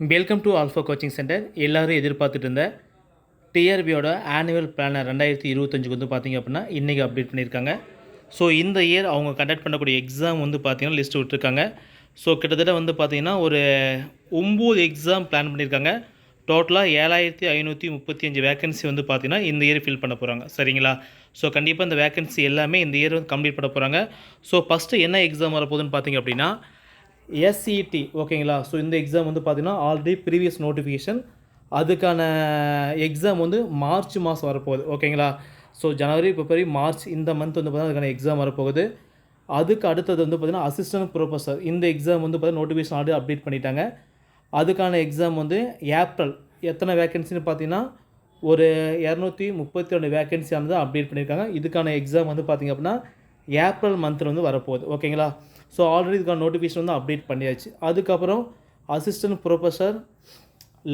Welcome to alpha coaching centre எல்லோரும் எதிர்பார்த்துட்டு இருந்த டிஆர்பியோட ஆனுவல் பிளானர் ரெண்டாயிரத்தி இருபத்தஞ்சுக்கு வந்து பார்த்தீங்க அப்படின்னா இன்றைக்கி அப்டேட் பண்ணியிருக்காங்க. ஸோ இந்த இயர் அவங்க கண்டக்ட் பண்ணக்கூடிய எக்ஸாம் வந்து பார்த்தீங்கன்னா லிஸ்ட் விட்டுருக்காங்க. ஸோ கிட்டத்தட்ட வந்து பார்த்தீங்கன்னா ஒரு ஒம்பது எக்ஸாம் பிளான் பண்ணியிருக்காங்க. டோட்டலாக ஏழாயிரத்தி ஐநூற்றி முப்பத்தி அஞ்சு வேகன்சி வந்து பார்த்தீங்கன்னா இந்த இயர் ஃபில் பண்ண போகிறாங்க சரிங்களா? ஸோ கண்டிப்பாக இந்த வேகன்சி எல்லாமே இந்த இயர் வந்து கம்ப்ளீட் பண்ண போகிறாங்க ஸோ ஃபஸ்ட்டு என்ன எக்ஸாம் வரப்போகுதுன்னு பார்த்திங்க அப்படின்னா எஸ்சிஇடி ஓகேங்களா ஸோ இந்த எக்ஸாம் வந்து பார்த்திங்கன்னா ஆல்ரெடி ப்ரீவியஸ் நோட்டிஃபிகேஷன் அதுக்கான எக்ஸாம் வந்து மார்ச் மாதம் வரப்போகுது ஓகேங்களா ஸோ ஜனவரி பிப்ரவரி மார்ச் இந்த மந்த் வந்து பார்த்திங்கன்னா அதுக்கான எக்ஸாம் வரப்போகுது. அதுக்கு அடுத்தது வந்து பார்த்தீங்கன்னா அசிஸ்டன்ட் ப்ரொஃபஸர் இந்த எக்ஸாம் வந்து பார்த்தீங்கன்னா நோட்டிஃபிகேஷன் ஆல்ரெடி அப்டேட் பண்ணிட்டாங்க. அதுக்கான எக்ஸாம் வந்து ஏப்ரல் எத்தனை வேகன்சின்னு பார்த்தீங்கன்னா ஒரு இரநூத்தி முப்பத்தி ரெண்டு வேகன்சியானது அப்டேட் பண்ணியிருக்காங்க இதுக்கான எக்ஸாம் வந்து பார்த்திங்க அப்படின்னா ஏப்ரல் மந்தில் வந்து வரப்போகுது ஓகேங்களா ஸோ ஆல்ரெடி இதுக்கான நோட்டிஃபிகேஷன் வந்து அப்டேட் பண்ணியாச்சு. அதுக்கப்புறம் அசிஸ்டன்ட் ப்ரொஃபஸர்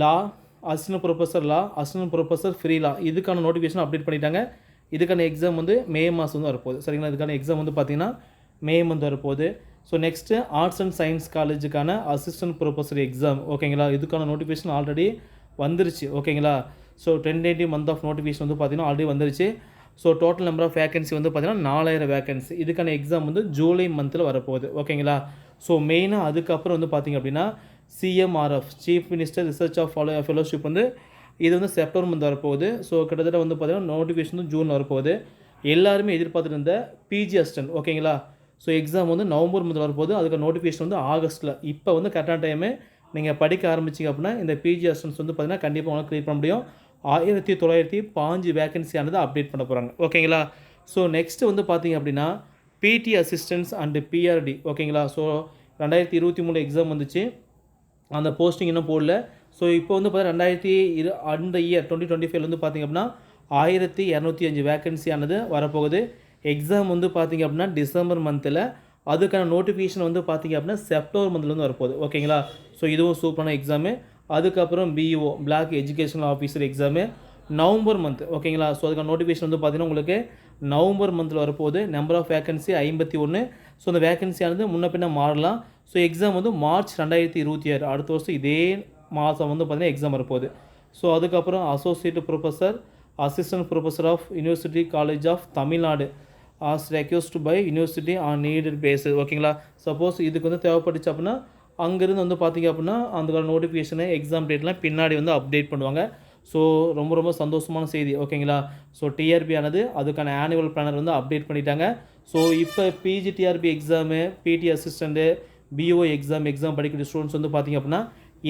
லா அசிஸ்டன்ட் ப்ரொஃபஸர் லா அசிஸ்டன்ட் ப்ரொஃபஸர் ஃப்ரீ லா இதுக்கான நோட்டிஃபிகேஷன் அப்டேட் பண்ணிட்டாங்க. இதுக்கான எக்ஸாம் வந்து மே மாதம் வந்து வரப்போகுது. சரிங்களா? இதுக்கான எக்ஸாம் வந்து பார்த்திங்கன்னா மே மந்த் வரப்போகுது. So next arts and science காலேஜுக்கான assistant professor exam ஓகேங்களா இதுக்கான நோட்டிஃபிகேஷன் ஆல்ரெடி வந்துருச்சு. ஓகேங்களா so ten eighty month of notification வந்து பார்த்திங்கன்னா ஆல்ரெடி வந்துருச்சு. So total number of vacancy வந்து பார்த்திங்கன்னா நாலாயிரம் வேகன்சி இதுக்கான எக்ஸாம் வந்து ஜூலை மந்தில் வரப்போகுது. ஓகேங்களா ஸோ மெயினாக அதுக்கப்புறம் வந்து பார்த்திங்க அப்படின்னா CMRF chief minister research of follow fellowship வந்து இது வந்து செப்டம்பர் மந்த் வரப்போகுது. ஸோ கிட்டத்தட்ட வந்து பார்த்திங்கன்னா நோட்டிஃபிகேஷன் வந்து ஜூன் வரப்போகுது. எல்லாருமே எதிர்பார்த்துட்டு இருந்த பிஜி அஸ்டன் ஓகேங்களா ஸோ எக்ஸாம் வந்து நவம்பர் மந்த் வரப்போகுது. அதுக்கு நோட்டிஃபிகேஷன் வந்து ஆகஸ்ட்டில் இப்போ வந்து கரெக்டான டைமு நீங்கள் படிக்க ஆரம்பிச்சிங்க அப்படின்னா இந்த பிஜி அஸ்டன்ஸ் வந்து பார்த்தீங்கன்னா கண்டிப்பாக உங்களால் க்ளியர் பண்ண முடியும். ஆயிரத்தி தொள்ளாயிரத்தி பாஞ்சு வேகன்சியானது அப்டேட் பண்ண போகிறாங்க ஓகேங்களா ஸோ நெக்ஸ்ட்டு வந்து பார்த்தீங்க அப்படின்னா பிடி அசிஸ்டன்ஸ் அண்டு பிஆர்டி ஓகேங்களா ஸோ ரெண்டாயிரத்தி இருபத்தி மூணு எக்ஸாம் வந்துச்சு. அந்த போஸ்டிங் இன்னும் போடல. ஸோ இப்போ வந்து பார்த்தீங்கன்னா ரெண்டாயிரத்தி இரு அந்த இயர் டுவெண்ட்டி டுவெண்ட்டி ஃபைவ் வந்து பார்த்திங்க அப்படின்னா ஆயிரத்தி இரநூத்தி அஞ்சு வேகன்சியானது வரப்போகுது. எக்ஸாம் வந்து பார்த்திங்க அப்படின்னா டிசம்பர் மந்தில் அதுக்கான நோட்டிஃபிகேஷன் வந்து பார்த்திங்க அப்படின்னா செப்டம்பர் மந்த்லேருந்து வரப்போகுது. ஓகேங்களா ஸோ இதுவும் சூப்பரான எக்ஸாமு அதுக்கப்புறம் BEO block educational officer exam November month ஓகேங்களா ஸோ அதுக்கான நோட்டிஃபிகேஷன் வந்து பார்த்திங்கன்னா உங்களுக்கு நவம்பர் மந்தில் வரப்போகுது. நம்பர் ஆஃப் வேகன்சி ஐம்பத்தி ஒன்று ஸோ அந்த வேகன்சியானது முன்ன பின்ன மாறலாம். ஸோ எக்ஸாம் வந்து மார்ச் ரெண்டாயிரத்தி இருபத்தி ஆறு அடுத்த வருஷம் இதே மாதம் வந்து பார்த்திங்கன்னா எக்ஸாம் வரப்போகுது. ஸோ அதுக்கப்புறம் associate professor assistant professor of university college of Tamil Nadu as requested by university on needed base ஓகேங்களா சப்போஸ் இதுக்கு வந்து தேவைப்பட்டுச்சு அப்படின்னா அங்கேருந்து வந்து பார்த்திங்க அப்படின்னா அந்த நோட்டிஃபிகேஷனு எக்ஸாம் டேட்லாம் பின்னாடி வந்து அப்டேட் பண்ணுவாங்க. ஸோ ரொம்ப ரொம்ப சந்தோஷமான செய்தி ஓகேங்களா ஸோ டிஆர்பி ஆனது அதுக்கான ஆனுவல் பிளானர் வந்து அப்டேட் பண்ணிட்டாங்க. ஸோ இப்போ PG TRB exam BT assistant BO exam exam படிக்கிற ஸ்டூடெண்ட்ஸ் வந்து பார்த்திங்க அப்படின்னா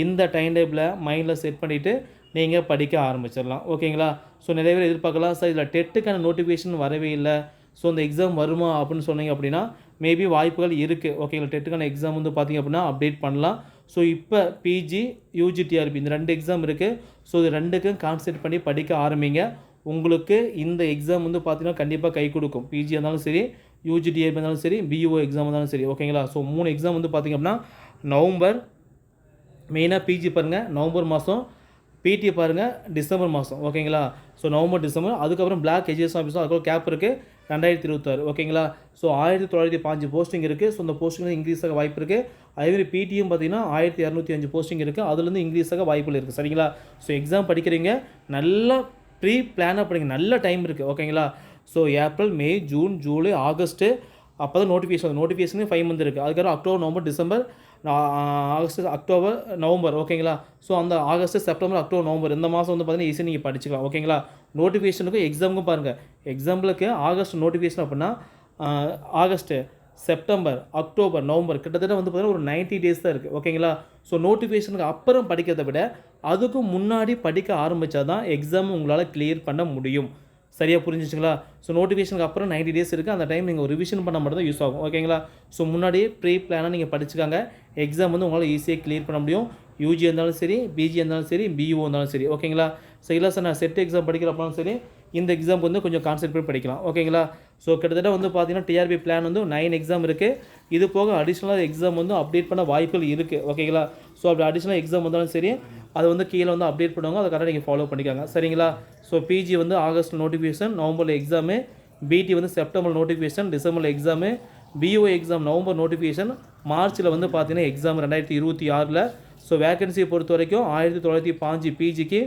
இந்த டைம் டேபிளை மைண்டில் செட் பண்ணிவிட்டு நீங்கள் படிக்க ஆரம்பிச்சிடலாம் ஓகேங்களா ஸோ நிறைய பேர் எதிர்பார்க்கலாம் சார் இதில் டெட்டுக்கான நோட்டிஃபிகேஷன் வரவே இல்லை. ஸோ அந்த எக்ஸாம் வருமா? அப்படின்னு சொன்னீங்க அப்படின்னா மேபி வாய்ப்புகள் இருக்குது ஓகேங்களா டெட்டுக்கான எக்ஸாம் வந்து பார்த்திங்க அப்படின்னா அப்டேட் பண்ணலாம். ஸோ இப்போ பிஜி யூஜி டிஆர்பி இந்த ரெண்டு எக்ஸாம் இருக்குது ஸோ இது ரெண்டுக்கும் கான்சன்ட்ரேட் பண்ணி படிக்க ஆரம்பிங்க. உங்களுக்கு இந்த எக்ஸாம் வந்து பார்த்திங்கன்னா கண்டிப்பாக கை கொடுக்கும். பிஜி இருந்தாலும் சரி யூஜி டிஆர்பி இருந்தாலும் சரி பிஓ எக்ஸாம் இருந்தாலும் சரி. ஓகேங்களா ஸோ மூணு எக்ஸாம் வந்து பார்த்திங்க அப்படின்னா நவம்பர் மெயினாக பிஜி பாருங்கள் நவம்பர் மாதம் பிடி பாருங்கள் டிசம்பர் மாதம் ஓகேங்களா ஸோ நவம்பர் டிசம்பர். அதுக்கப்புறம் பிளாக் எஜுகேஷன் ஆஃபீஸும் அதுக்கப்புறம் கேப் இருக்குது ரெண்டாயிரத்தி இருபத்தாறு. ஓகேங்களா? ஸோ ஆயிரத்தி தொள்ளாயிரத்தி பாஞ்சு போஸ்டிங் இருக்குது ஸோ அந்த போஸ்டிங்கில் இன்க்ரீஸ் ஆக வாய்ப்பு இருக்குது அதேமாதிரி பிடியும் பார்த்தீங்கன்னா ஆயிரத்தி இரநூத்தி அஞ்சு போஸ்டிங் இருக்குது அதுலேருந்து இன்க்ரீஸ் ஆக வாய்ப்புகள் இருக்குது சரிங்களா? ஸோ எக்ஸாம் படிக்கிறீங்க. நல்லா ப்ரீ பிளானாக படிங்க. நல்ல டைம் இருக்குது ஓகேங்களா? So April May June July August அப்போ தான் நோட்டிஃபிகேஷன் நோட்டிஃபிகேஷனே ஃபைவ் மந்த் இருக்குது அதுக்கப்புறம் October November December August October November ஓகேங்களா? ஸோ அந்த ஆகஸ்ட் செப்டம்பர் அக்டோபர் நவம்பர் இந்த மாதம் வந்து பார்த்தீங்கன்னா ஈஸியாக நீங்கள் படிச்சுக்கலாம் ஓகேங்களா? நோட்டிஃபிகேஷனுக்கும் எக்ஸாமுக்கும் பாருங்கள் எக்ஸாம்பிளுக்கு ஆகஸ்ட் நோட்டிஃபிகேஷன் அப்படின்னா ஆகஸ்ட்டு செப்டம்பர் அக்டோபர் நவம்பர் கிட்டத்தட்ட வந்து பார்த்தீங்கன்னா ஒரு நைன்ட்டி டேஸ் தான் இருக்குது ஓகேங்களா? ஸோ நோட்டிஃபிகேஷனுக்கு அப்புறம் படிக்கிறத விட அதுக்கும் முன்னாடி படிக்க ஆரம்பித்தா தான் எக்ஸாம் உங்களால் கிளியர் பண்ண முடியும். சரியாக புரிஞ்சிச்சுங்களா? ஸோ நோட்டிஃபிகேஷனுக்கு அப்புறம் நைன்டி டேஸ் இருக்குது அந்த டைம் நீங்கள் ரிவிஷன் பண்ண மட்டும் தான் யூஸ் ஆகும். ஓகேங்களா ஸோ முன்னாடியே ப்ரீ பிளானாக நீங்கள் படிச்சுக்காங்க. எக்ஸாம் வந்து உங்களால் ஈஸியாக கிளியர் பண்ண முடியும். யூஜி இருந்தாலும் சரி பிஜி இருந்தாலும் சரி பிஇஓ இருந்தாலும் சரி. ஓகேங்களா ஸோ இல்லை சார் நான் செட் எக்ஸாம் படிக்கிறப்பனாலும் சரி இந்த எக்ஸாம் வந்து கொஞ்சம் கான்சென்ட்ரேட் படிக்கலாம். ஓகேங்களா ஸோ கிட்டத்தட்ட வந்து பார்த்தீங்கன்னா டிஆர்பி பிளான் வந்து நைன் எக்ஸாம் இருக்குது இது போக அடிஷ்னலாக எக்ஸாம் வந்து அப்டேட் பண்ண வாய்ப்புகள் இருக்குது ஓகேங்களா ஸோ அப்படி அடிஷ்னல் எக்ஸாம் வந்தாலும் சரி அது வந்து கீழே வந்து அப்டேட் பண்ணுவாங்க. அதை கரெக்டாக நீங்கள் ஃபாலோ பண்ணிக்காங்க. சரிங்களா? ஸோ பிஜி வந்து ஆகஸ்ட் நோட்டிஃபிகேஷன் நவம்பரில் எக்ஸாமு பிடி வந்து செப்டம்பர் நோட்டிஃபிகேஷன் டிசம்பரில் exam BO exam November notification மார்ச்சில் வந்து பார்த்தீங்கன்னா எக்ஸாம் ரெண்டாயிரத்தி இருபத்தி ஆறில். ஸோ வேகன்சியை பொறுத்த வரைக்கும் ஆயிரத்தி தொள்ளாயிரத்தி பாஞ்சு பிஜிக்கு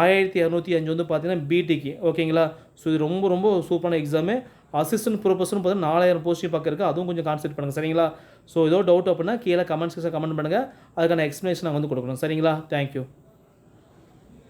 ஆயிரத்தி இரநூத்தி அஞ்சு வந்து பார்த்தீங்கன்னா பிடிக்கு ஓகேங்களா? ஸோ இது ரொம்ப ரொம்ப சூப்பரான எக்ஸாமு அசிஸ்டன்ட் ப்ரொஃபஸர்னு பார்த்தீங்கன்னா நாலாயிரம் போஸ்டிங் பக்கம் இருக்குது அதுவும் கொஞ்சம் கான்சென்ட் பண்ணுங்கள் சரிங்களா? ஸோ ஏதோ டவுட் அப்படின்னா கீழே கமெண்ட் செக்ஷன் கமெண்ட் பண்ணுங்கள் அதுக்கான எக்ஸ்ப்ளனேஷன் நாங்கள் வந்து கொடுக்குறோம். சரிங்களா? தேங்க்யூ